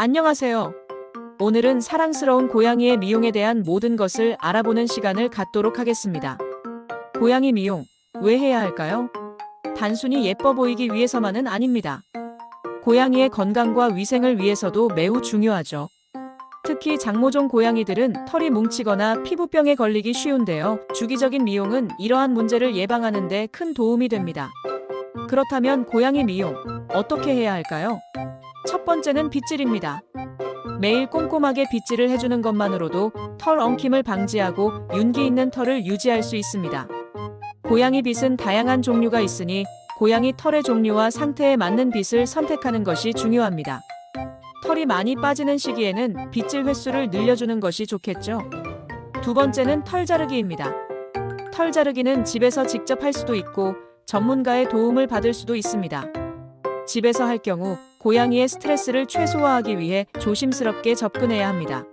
안녕하세요. 오늘은 사랑스러운 고양이의 미용에 대한 모든 것을 알아보는 시간을 갖도록 하겠습니다. 고양이 미용, 왜 해야 할까요? 단순히 예뻐 보이기 위해서만은 아닙니다. 고양이의 건강과 위생을 위해서도 매우 중요하죠. 특히 장모종 고양이들은 털이 뭉치거나 피부병에 걸리기 쉬운데요. 주기적인 미용은 이러한 문제를 예방하는 데 큰 도움이 됩니다. 그렇다면 고양이 미용, 어떻게 해야 할까요? 첫 번째는 빗질입니다. 매일 꼼꼼하게 빗질을 해주는 것만으로도 털 엉킴을 방지하고 윤기 있는 털을 유지할 수 있습니다. 고양이 빗은 다양한 종류가 있으니 고양이 털의 종류와 상태에 맞는 빗을 선택하는 것이 중요합니다. 털이 많이 빠지는 시기에는 빗질 횟수를 늘려주는 것이 좋겠죠. 두 번째는 털 자르기입니다. 털 자르기는 집에서 직접 할 수도 있고 전문가의 도움을 받을 수도 있습니다. 집에서 할 경우 고양이의 스트레스를 최소화하기 위해 조심스럽게 접근해야 합니다.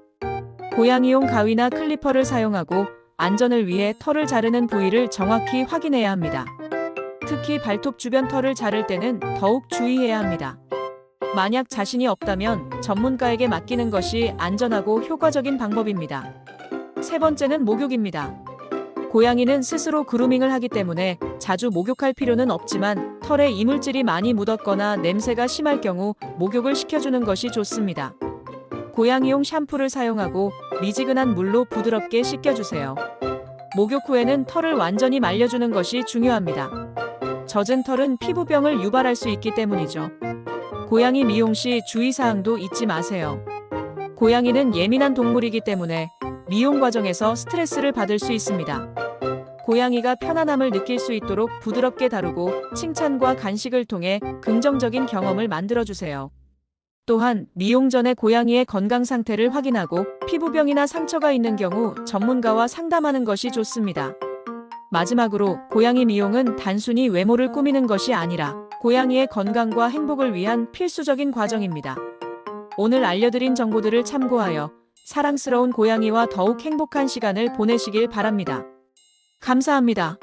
고양이용 가위나 클리퍼를 사용하고 안전을 위해 털을 자르는 부위를 정확히 확인해야 합니다. 특히 발톱 주변 털을 자를 때는 더욱 주의해야 합니다. 만약 자신이 없다면 전문가에게 맡기는 것이 안전하고 효과적인 방법입니다. 세 번째는 목욕입니다. 고양이는 스스로 그루밍을 하기 때문에 자주 목욕할 필요는 없지만 털에 이물질이 많이 묻었거나 냄새가 심할 경우 목욕을 시켜주는 것이 좋습니다. 고양이용 샴푸를 사용하고 미지근한 물로 부드럽게 씻겨주세요. 목욕 후에는 털을 완전히 말려주는 것이 중요합니다. 젖은 털은 피부병을 유발할 수 있기 때문이죠. 고양이 미용 시 주의사항도 잊지 마세요. 고양이는 예민한 동물이기 때문에 미용 과정에서 스트레스를 받을 수 있습니다. 고양이가 편안함을 느낄 수 있도록 부드럽게 다루고 칭찬과 간식을 통해 긍정적인 경험을 만들어주세요. 또한 미용 전에 고양이의 건강 상태를 확인하고 피부병이나 상처가 있는 경우 전문가와 상담하는 것이 좋습니다. 마지막으로 고양이 미용은 단순히 외모를 꾸미는 것이 아니라 고양이의 건강과 행복을 위한 필수적인 과정입니다. 오늘 알려드린 정보들을 참고하여 사랑스러운 고양이와 더욱 행복한 시간을 보내시길 바랍니다. 감사합니다.